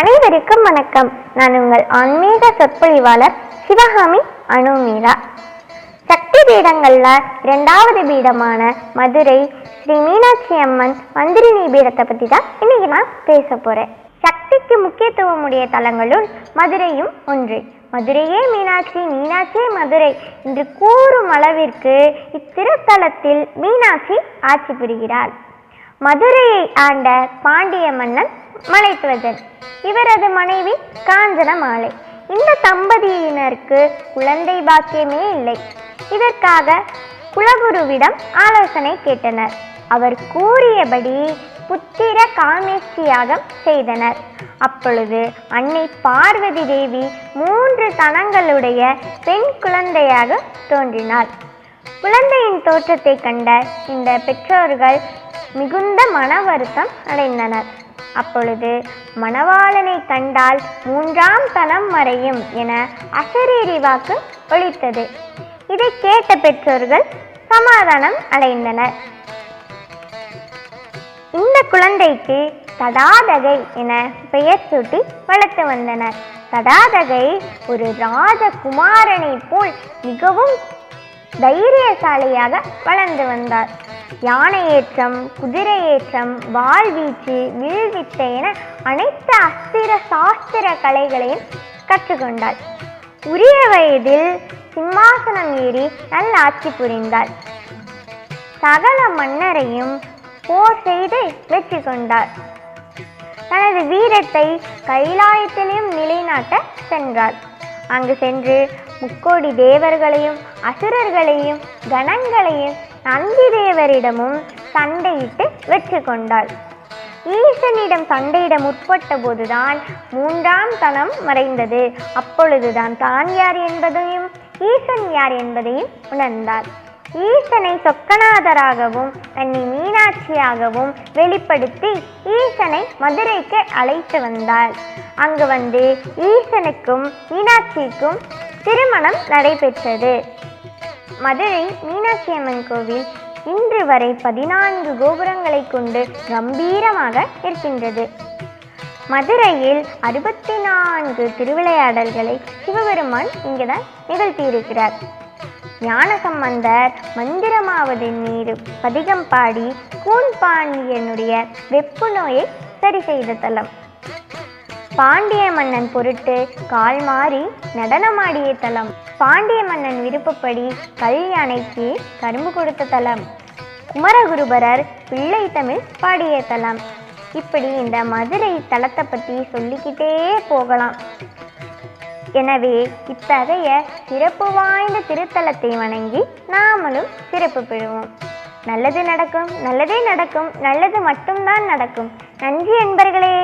அனைவருக்கும் வணக்கம். நான் உங்கள் ஆன்மீக சொற்பொழிவாளர் சிவகாமி அனுமீரா. சக்தி பீடங்களில் இரண்டாவது பீடமான மதுரை ஸ்ரீ மீனாட்சி அம்மன் மந்திரினி பீடத்தை பற்றி தான் இன்னைக்கு நான் பேச போறேன். சக்திக்கு முக்கியத்துவம் உடைய தலங்களுள் மதுரையும் ஒன்று. மதுரையே மீனாட்சி மீனாட்சியே மதுரை என்று கூறும் அளவிற்கு இத்திருத்தலத்தில் மீனாட்சி ஆட்சி புரிகிறாள். மதுரையை ஆண்ட பாண்டிய மன்னன் மலைத்துவஜன். இவரது மனைவி காஞ்சன மாலை. இந்த தம்பதியினருக்கு குழந்தை பாக்கியமே இல்லை. இதற்காக குலகுருவிடம் ஆலோசனை கேட்டனர். அவர் கூறியபடி புத்திர காமேட்சியாகம் செய்தனர். அப்பொழுது அன்னை பார்வதி தேவி மூன்று தனங்களுடைய பெண் குழந்தையாக தோன்றினார் குழந்தையின் தோற்றத்தை கண்ட இந்த பெற்றோர்கள் மிகுந்த மன வருத்தம் அடைந்தனர். அப்பொழுது மணவாளனை கண்டால் மூன்றாம் தனம் மறையும் என அசரீரி வாக்கு ஒழித்தது இதை கேட்ட பெற்றோர்கள் சமாதானம் அடைந்தனர். இந்த குழந்தைக்கு தடாதகை என பெயர் சூட்டி வளர்த்து வந்தனர். தடாதகை ஒரு ராஜகுமாரனை போல் மிகவும் தைரியசாலியாக வளர்ந்து வந்தார். யானை ஏற்றம் குதிரை ஏற்றம் வாள் வீச்சு வில்வித்தை என அனைத்து அஸ்திர சாஸ்திர கலைகளையும் கற்றுக்கொண்டாள். உரிய வயதில் சிம்மாசனம் ஏறி நல்ல ஆட்சி புரிந்தாள். சகல மன்னரையும் போர் செய்து வெற்றி கொண்டார் தனது வீரத்தை கைலாயத்திலும் நிலைநாட்ட சென்றார் அங்கு சென்று முக்கோடி தேவர்களையும் அசுரர்களையும் கணங்களையும் நந்தி தேவரிடமும் சண்டையிட்டு வெற்றி கொண்டாள். ஈசனிடம் சண்டையிட முற்பட்ட போதுதான் மூன்றாம் தனம் மறைந்தது. அப்பொழுதுதான் தான் யார் என்பதையும் ஈசன் யார் என்பதையும் உணர்ந்தார் ஈசனை சொக்கநாதராகவும் தன்னை மீனாட்சியாகவும் வெளிப்படுத்தி ஈசனை மதுரைக்கு அழைத்து வந்தார் அங்கு வந்து ஈசனுக்கும் மீனாட்சிக்கும் திருமணம் நடைபெற்றது. மதுரை மீனாட்சி அம்மன் கோவில் இன்று வரை பதினான்கு கோபுரங்களை கொண்டு கம்பீரமாக இருக்கின்றது. மதுரையில் அறுபத்தி நான்கு திருவிளையாடல்களை சிவபெருமான் இங்குதான் நிகழ்த்தியிருக்கிறார். ஞானசம்பந்தர் மந்திரமாவது மீது பதிகம் பாடி கூன் பாண்டியனுடைய வெப்பு நோயை சரி செய்த தலம். பாண்டிய மன்னன் பொருட்டு கால் மாறி நடனமாடிய தலம். பாண்டிய மன்னன் விருப்பப்படி கல் யானைக்கு கரும்பு கொடுத்த தலம். குமரகுருபரர் பிள்ளை தமிழ் பாடிய தலம். இப்படி இந்த மதுரை தலத்தை பற்றி சொல்லிக்கிட்டே போகலாம். எனவே இத்தகைய சிறப்பு வாய்ந்த திருத்தலத்தை வணங்கி நாமளும் சிறப்பு பெறுவோம். நல்லது நடக்கும் நல்லதே நடக்கும் நல்லது மட்டும்தான் நடக்கும். நன்றி அன்பர்களே.